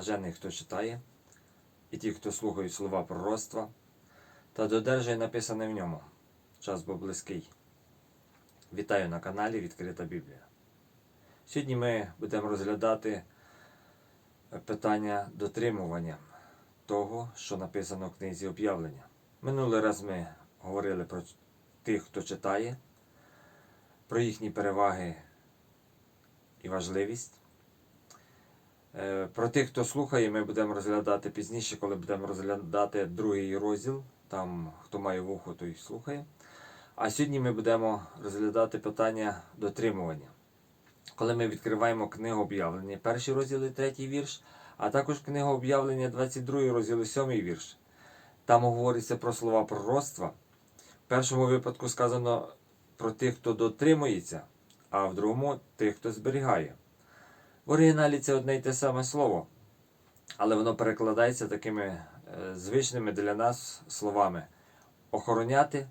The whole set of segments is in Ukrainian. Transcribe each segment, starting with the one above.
Блажений, хто читає, і ті, хто слухають слова пророцтва, та додержує написане в ньому. Час був близький. Вітаю на каналі Відкрита Біблія. Сьогодні ми будемо розглядати питання дотримування того, що написано в книзі об'явлення. Минулий раз ми говорили про тих, хто читає, про їхні переваги і важливість. Е, Про тих, хто слухає, ми будемо розглядати пізніше, коли будемо розглядати другий розділ. Там хто має вухо, той слухає. А сьогодні ми будемо розглядати питання дотримування. Коли ми відкриваємо книгу об'явлення, перший розділ і третій вірш, а також книгу об'явлення, 22 розділ і 7 вірш. Там говориться про слова пророцтва. В першому випадку сказано про тих, хто дотримується, а в другому тих, хто зберігає. Оригіналі це одне й те саме слово, але воно перекладається такими е, звичними для нас словами охороняти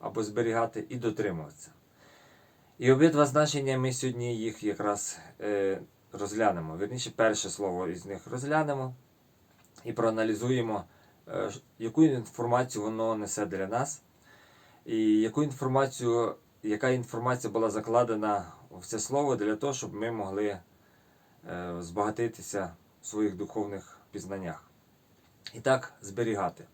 або зберігати і дотримуватися. І обидва значення ми сьогодні їх якраз е, розглянемо. Вірніше, перше слово із них розглянемо і проаналізуємо, е, яку інформацію воно несе для нас, і яку інформацію, яка інформація була закладена в це слово для того, щоб ми могли збагатитися в своїх духовних пізнаннях. І так, зберігати.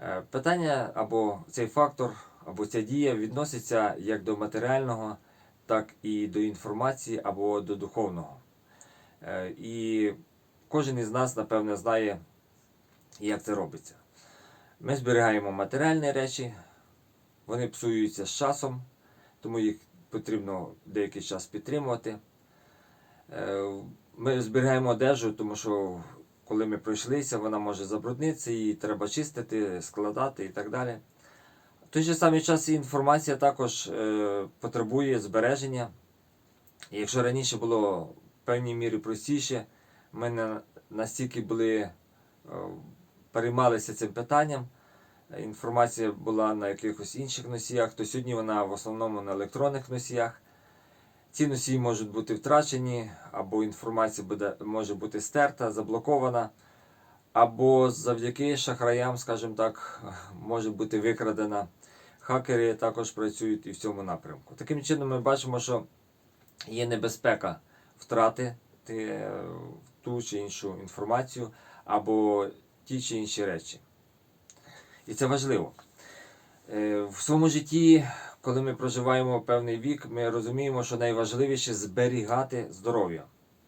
Е, Питання або цей фактор, або ця дія відноситься як до матеріального, так і до інформації або до духовного. Е, І кожен із нас, напевне, знає, як це робиться. Ми зберігаємо матеріальні речі, вони псуються з часом, тому їх потрібно деякий час підтримувати. Е, Ми зберігаємо одежу, тому що коли ми пройшлися, вона може забруднитися, її треба чистити, складати і так далі. В той же самий час інформація також е, потребує збереження. Якщо раніше було в певній мірі простіше, ми не настільки були, е, переймалися цим питанням, інформація була на якихось інших носіях, то сьогодні вона в основному на електронних носіях. Ці носії можуть бути втрачені, або інформація буде, може бути стерта, заблокована, або завдяки шахраям, скажімо так, може бути викрадена. Хакери також працюють і в цьому напрямку. Таким чином, ми бачимо, що є небезпека втрати ту чи іншу інформацію або ті чи інші речі. І це важливо. Е, В своєму житті, коли ми проживаємо певний вік, ми розуміємо, що найважливіше зберігати здоров'я.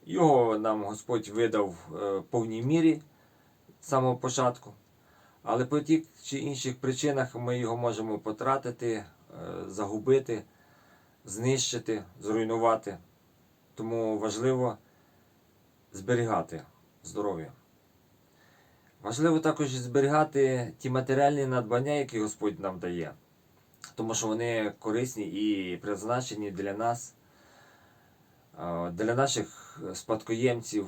Його нам Господь видав е, в повній мірі з самого початку. Але по тих чи інших причинах ми його можемо потратити, е, загубити, знищити, зруйнувати. Тому важливо зберігати здоров'я. Важливо також зберігати ті матеріальні надбання, які Господь нам дає, тому що вони корисні і призначені для нас, для наших спадкоємців.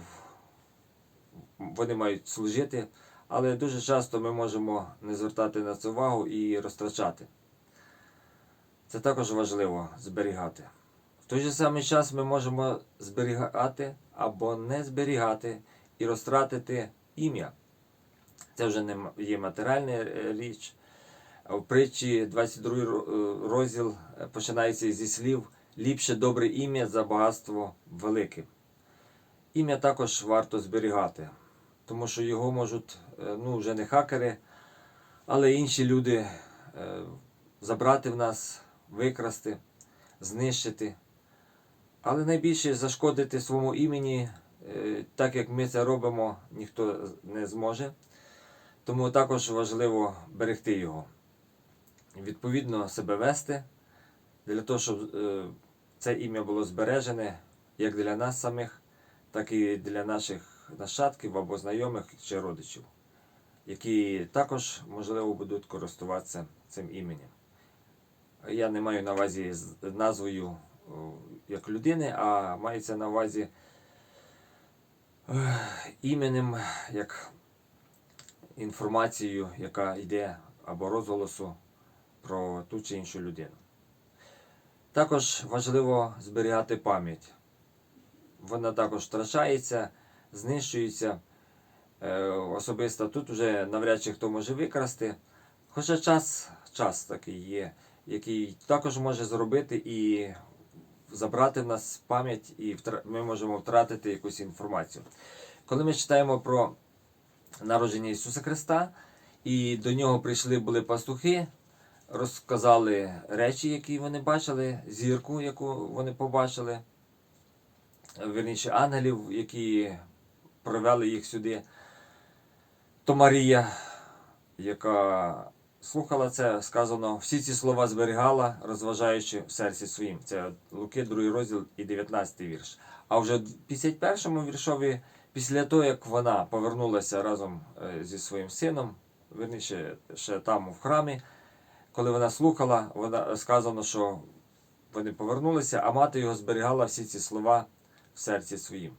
Вони мають служити, але дуже часто ми можемо не звертати на це увагу і розтрачати. Це також важливо зберігати. В той же самий час ми можемо зберігати або не зберігати і розтратити ім'я. Це вже не є матеріальна е, річ. В притчі 22 розділ е, починається зі слів ліпше добре ім'я за багатство велике. Ім'я також варто зберігати, тому що його можуть, е, ну вже не хакери, але інші люди е, забрати в нас, викрасти, знищити. Але найбільше зашкодити своєму імені, е, так як ми це робимо, ніхто не зможе. Тому також важливо берегти його. Відповідно себе вести, для того, щоб е, це ім'я було збережене як для нас самих, так і для наших нащадків або знайомих чи родичів, які також, можливо, будуть користуватися цим іменем. Я не маю на увазі назвою як людини, а мається на увазі е, іменем як інформацією, яка йде або розголосу про ту чи іншу людину. Також важливо зберігати пам'ять. Вона також втрачається, знищується е, особисто. Тут вже навряд чи хто може викрасти. Хоча час, час такий є, який також може зробити і забрати в нас пам'ять, і ми можемо втратити якусь інформацію. Коли ми читаємо про народження Ісуса Христа, і до нього прийшли були пастухи, розказали речі, які вони бачили, зірку, яку вони побачили, вірніше ангелів, які привели їх сюди. То Марія, яка слухала це, сказано, всі ці слова зберігала, розважаючи в серці своїм. Це Луки, 2 розділ і 19 вірш. А вже в 51-му віршові, після того, як вона повернулася разом е, зі своїм сином, верніше, ще там в храмі, коли вона слухала, вона сказано, що вони повернулися, а мати його зберігала всі ці слова в серці своїм.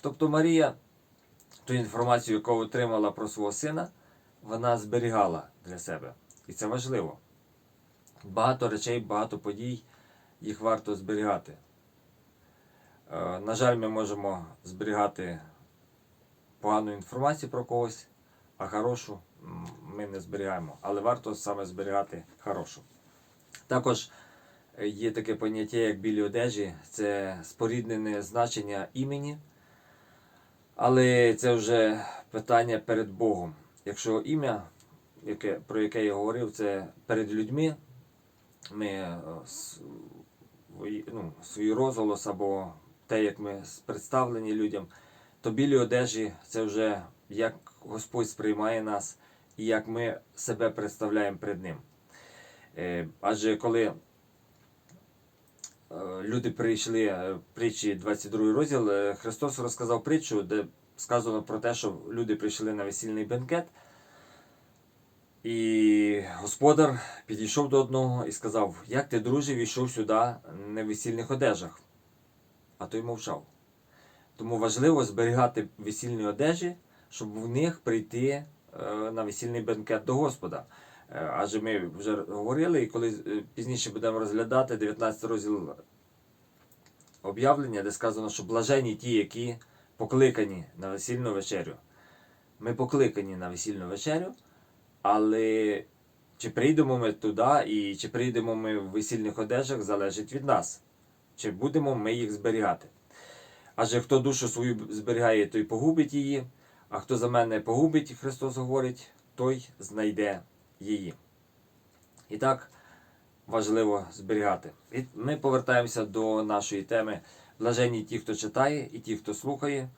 Тобто Марія ту інформацію, яку отримала про свого сина, вона зберігала для себе. І це важливо. Багато речей, багато подій, їх варто зберігати. Е, На жаль, ми можемо зберігати погану інформацію про когось, а хорошу ми не зберігаємо. Але варто саме зберігати хорошу. Також е, є таке поняття, як білі одежі, це споріднене значення імені. Але це вже питання перед Богом. Якщо ім'я, яке, про яке я говорив, це перед людьми, ми е, ну, свій розголос або те, як ми представлені людям, то білі одежі це вже як Господь сприймає нас і як ми себе представляємо перед Ним. Е, Адже коли е, люди прийшли, е, притчі 22 розділ, Христос розказав притчу, де сказано про те, що люди прийшли на весільний бенкет. І господар підійшов до одного і сказав: Як ти, друже, війшов сюди в весільних одежах? А той мовчав. Тому важливо зберігати весільні одежі, щоб в них прийти на весільний бенкет до Господа. Е, Адже ми вже говорили, і коли е, пізніше будемо розглядати 19 розділ об'явлення, де сказано, що блажені ті, які покликані на весільну вечерю. Ми покликані на весільну вечерю, але чи прийдемо ми туди і чи прийдемо ми в весільних одежах, залежить від нас. Чи будемо ми їх зберігати. Адже хто душу свою зберігає, той погубить її, а хто за мене погубить, Христос говорить, той знайде її. І так важливо зберігати. І ми повертаємося до нашої теми блаженні ті, хто читає, і ті, хто слухає,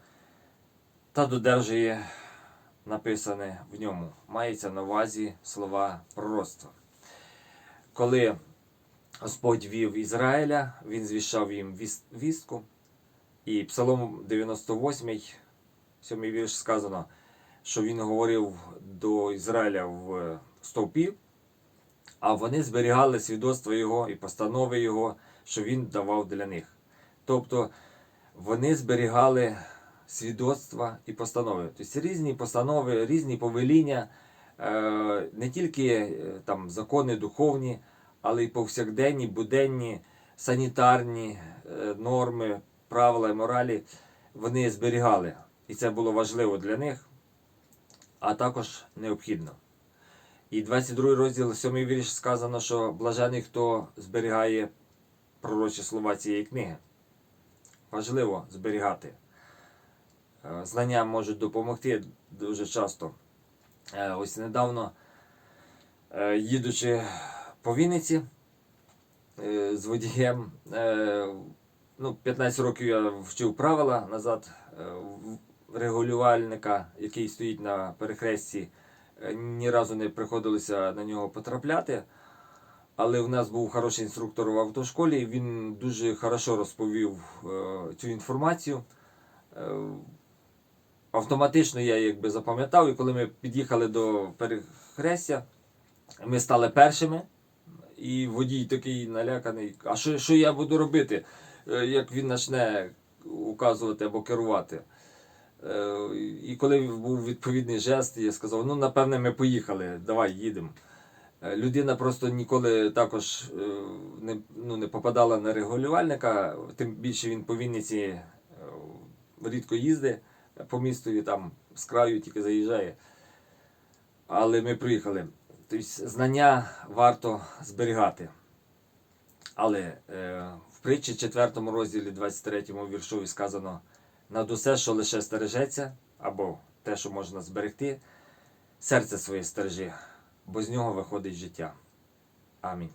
та додержує написане в ньому. Мається на увазі слова пророцтва. Коли Господь вів Ізраїля, він звіщав їм вістку. І Псалом 98, 7 вірш сказано, що він говорив до Ізраїля в стовпі, а вони зберігали свідоцтво Його і постанови Його, що він давав для них. Тобто вони зберігали свідоцтва і постанови. Тобто різні постанови, різні повеління, е, не тільки е, там закони духовні, але й повсякденні, буденні, санітарні е, норми, правила і моралі вони зберігали. І це було важливо для них, а також необхідно. І 22 розділ, 7 вірш сказано, що блажений, хто зберігає пророчі слова цієї книги. Важливо зберігати. Е, Знання можуть допомогти дуже часто. Е, Ось недавно, е, їдучи по Вінниці з водієм, ну, 15 років я вчив правила назад регулювальника, який стоїть на перехресті. Е, Ні разу не приходилося на нього потрапляти. Але в нас був хороший інструктор в автошколі, він дуже хорошо розповів е, цю інформацію. Е, автоматично я якби запам'ятав, і коли ми під'їхали до перехрестя, ми стали першими. І водій такий наляканий. А що, що я буду робити, е, як він почне указувати або керувати? Е, І коли був відповідний жест, я сказав: ну, напевне, ми поїхали, давай їдемо. Е, Людина просто ніколи також е, не, ну, не попадала на регулювальника, тим більше він по Вінниці рідко їздить по місту і там з краю тільки заїжджає. Але ми приїхали. Тобто знання варто зберігати. Але в притчі 4 розділі 23 віршові сказано над усе, що лише стережеться, або те, що можна зберегти, серце своє стережи, бо з нього виходить життя. Амінь.